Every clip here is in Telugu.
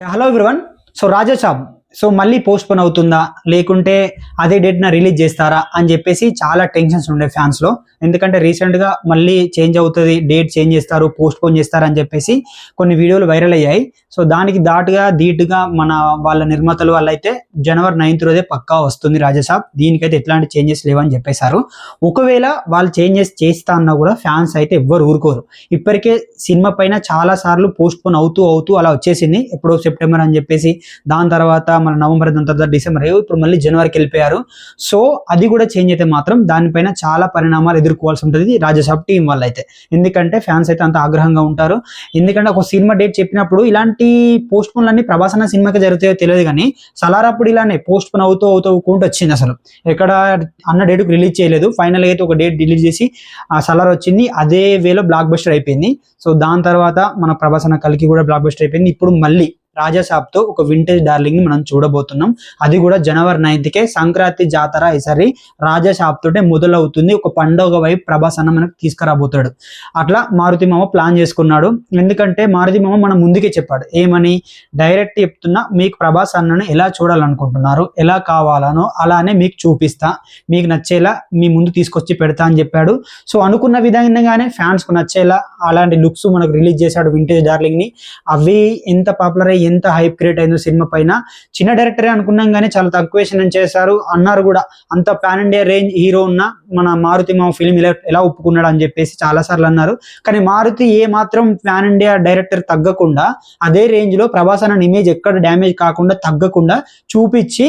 Hello everyone so Raja Saab so మళ్ళీ పోస్ట్ పోన్ అవుతుందా? లేకుంటే అదే డేట్న రిలీజ్ చేస్తారా? అని చెప్పేసి చాలా టెన్షన్స్ ఉండే ఫ్యాన్స్లో ఎందుకంటే రీసెంట్గా మళ్ళీ చేంజ్ అవుతుంది డేట్ చేంజ్ చేస్తారు పోస్ట్ పోన్ చేస్తారు అని చెప్పేసి కొన్ని వీడియోలు వైరల్ అయ్యాయి. సో దానికి దాటుగా ధీటుగా మన వాళ్ళ నిర్మాతలు వాళ్ళైతే జనవరి నైన్త్ రోజే పక్కా వస్తుంది రాజసాబ్ దీనికైతే ఎట్లాంటి చేంజెస్ లేవని చెప్పేశారు. ఒకవేళ వాళ్ళు చేంజెస్ చేస్తా అన్నా కూడా ఫ్యాన్స్ అయితే ఎవ్వరు ఊరుకోరు. ఇప్పటికే సినిమా పైన చాలా సార్లు పోస్ట్ పోన్ అవుతూ అవుతూ అలా వచ్చేసింది. ఎప్పుడో సెప్టెంబర్ అని చెప్పేసి దాని తర్వాత మన నవంబర్ దాని తర్వాత డిసెంబర్ ఇప్పుడు మళ్ళీ జనవరికి వెళ్ళిపోయారు. సో అది కూడా చేంజ్ అయితే మాత్రం దానిపైన చాలా పరిణామాలు ఎదుర్కోవాల్సి ఉంటుంది రాజ్యసభ టీం వల్ల అయితే ఎందుకంటే ఫ్యాన్స్ అయితే అంత ఆగ్రహంగా ఉంటారు. ఎందుకంటే ఒక సినిమా డేట్ చెప్పినప్పుడు ఇలాంటి పోస్ట్ పోన్లు అన్ని ప్రభాస్ అన్న సినిమాకి జరుగుతాయో తెలియదు కానీ సలారప్పుడు ఇలానే పోస్ట్ పోన్ అవుతూ అవుతూ కుంటూ వచ్చింది అసలు. ఎక్కడ అన్న డేట్కి రిలీజ్ చేయలేదు. ఫైనల్ అయితే ఒక డేట్ రిలీజ్ చేసి ఆ సలార్ వచ్చింది. అదే వేలో బ్లాక్ బస్టర్ అయిపోయింది. సో దాని తర్వాత మన ప్రభాస్ అన్న కలికి కూడా బ్లాక్ బస్టర్ అయిపోయింది. ఇప్పుడు మళ్ళీ రాజా తో ఒక వింటేజ్ డార్లింగ్ని మనం చూడబోతున్నాం. అది కూడా జనవరి నైన్త్ కే సంక్రాంతి జాతర ఈసారి రాజా షాప్ తోటే మొదలవుతుంది. ఒక పండుగ వైపు ప్రభాస్ అన్న మనకు తీసుకురాబోతాడు. అట్లా మారుతి మామ ప్లాన్ చేసుకున్నాడు. ఎందుకంటే మారుతి మామ మనం ముందుకే చెప్పాడు. ఏమని? డైరెక్ట్ చెప్తున్నా మీకు ప్రభాస్ అన్నను ఎలా చూడాలనుకుంటున్నారు? ఎలా కావాలనో అలానే మీకు చూపిస్తా. మీకు నచ్చేలా మీ ముందు తీసుకొచ్చి పెడతా అని చెప్పాడు. సో అనుకున్న విధంగానే ఫ్యాన్స్కు నచ్చేలా అలాంటి లుక్స్ మనకు రిలీజ్ చేశాడు వింటేజ్ డార్లింగ్ని. అవి ఎంత పాపులర్ అయ్యి ఎంత హైప్ క్రియేట్ అయిందో సినిమా పైన. చిన్న డైరెక్టరే అనుకున్నాం కానీ చాలా తక్కువ వేసిన చేశారు. అన్నారు కూడా అంత పాన్ ఇండియా రేంజ్ హీరో ఉన్న మన మారుతి మా ఫిల్మ్ ఇలా ఎలా ఒప్పుకున్నాడు? అని చెప్పేసి చాలా సార్లు అన్నారు. కానీ మారుతి ఏ మాత్రం పాన్ ఇండియా డైరెక్టర్ తగ్గకుండా అదే రేంజ్లో ప్రభాస్ అన్న ఇమేజ్ ఎక్కడ డ్యామేజ్ కాకుండా తగ్గకుండా చూపించి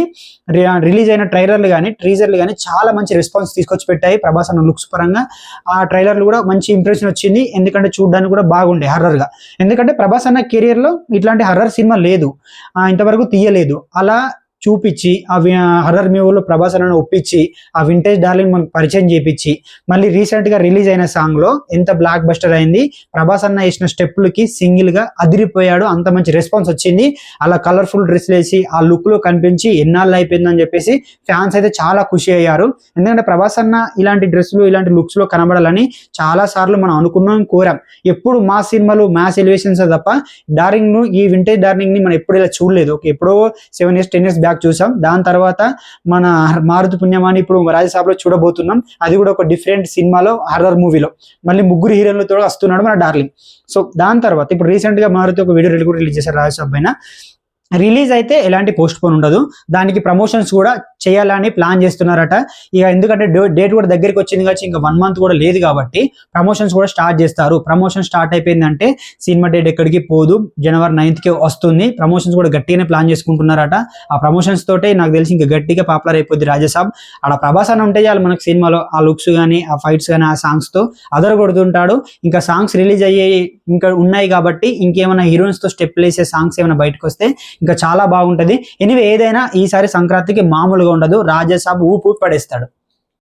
రిలీజ్ అయిన ట్రైలర్లు కానీ ట్రీజర్లు కానీ చాలా మంచి రెస్పాన్స్ తీసుకొచ్చి పెట్టాయి ప్రభాస్ అన్న లుక్స్ పరంగా. ఆ ట్రైలర్లు కూడా మంచి ఇంప్రెషన్ వచ్చింది. ఎందుకంటే చూడడానికి కూడా బాగుండే హర్రర్గా. ఎందుకంటే ప్రభాస్ అన్న కెరియర్లో ఇట్లాంటి హర్రర్ సినిమా లేదు. ఆ, ఇంతవరకు తీయలేదు. అలా చూపించి అవి హర్రర్ మూవీలో ప్రభాస్ అన్న ఒప్పించి ఆ వింటేజ్ డార్లింగ్ మనకు పరిచయం చేపించి మళ్ళీ రీసెంట్గా రిలీజ్ అయిన సాంగ్లో ఎంత బ్లాక్ బస్టర్ అయింది ప్రభాస్ అన్న వేసిన స్టెప్పులకి సింగిల్గా అదిరిపోయాడు అంత మంచి రెస్పాన్స్ వచ్చింది. అలా కలర్ఫుల్ డ్రెస్ వేసి ఆ లుక్లో కనిపించి ఎన్నాళ్ళు అయిపోయిందని చెప్పేసి ఫ్యాన్స్ అయితే చాలా ఖుషి అయ్యారు. ఎందుకంటే ప్రభాస్ అన్న ఇలాంటి డ్రెస్సులు ఇలాంటి లుక్స్లో కనబడాలని చాలా సార్లు మనం అనుకున్నాం కోరాం. ఎప్పుడు మా సినిమాలు మ్యాస్ ఎలివేషన్స్ తప్ప డార్లింగ్ను ఈ వింటేజ్ డార్లింగ్ని మనం ఎప్పుడు ఇలా చూడలేదు. ఎప్పుడో seven years ten years back చూసాం. దాని తర్వాత మన మారుతి పుణ్యమాని ఇప్పుడు రాజసాబ్లో చూడబోతున్నాం. అది కూడా ఒక డిఫరెంట్ సినిమాలో హర్రర్ మూవీలో మళ్ళీ ముగ్గురు హీరోలతో వస్తున్నాడు మన డార్లింగ్. సో దాని తర్వాత ఇప్పుడు రీసెంట్గా మారుతి ఒక వీడియో కూడా రిలీజ్ చేశారు రాజసాబ్ పైన. రిలీజ్ అయితే ఎలాంటి పోస్ట్ పోన్ ఉండదు. దానికి ప్రమోషన్స్ కూడా చేయాలని ప్లాన్ చేస్తున్నారట. ఇక ఎందుకంటే డేట్ కూడా దగ్గరికి వచ్చింది కాబట్టి ఇంకా వన్ మంత్ కూడా లేదు కాబట్టి ప్రమోషన్స్ కూడా స్టార్ట్ చేస్తారు. ప్రమోషన్ స్టార్ట్ అయిపోయిందంటే సినిమా డేట్ ఎక్కడికి పోదు. జనవరి నైన్త్కి వస్తుంది. ప్రమోషన్స్ కూడా గట్టిగానే ప్లాన్ చేసుకుంటున్నారట. ఆ ప్రమోషన్స్ తోటే నాకు తెలిసి ఇంకా గట్టిగా పాపులర్ అయిపోద్ది రాజసాబ్ ఆడ ప్రభాస్ అని ఉంటే చాలు మనకి సినిమాలో ఆ లుక్స్ కానీ ఆ ఫైట్స్ కానీ ఆ సాంగ్స్తో అదర కొడుతుంటాడు ఇంకా సాంగ్స్ రిలీజ్ అయ్యే ఇంకా ఉన్నాయి కాబట్టి ఇంకేమైనా హీరోయిన్స్తో స్టెప్ వేసే సాంగ్స్ ఏమైనా బయటకు వస్తే ఇంకా చాలా బాగుంటది. ఎనివే ఏదైనా ఈసారి సంక్రాంతికి మామూలుగా ఉండదు. రాజసాబ్ ఊపు పడేస్తాడు.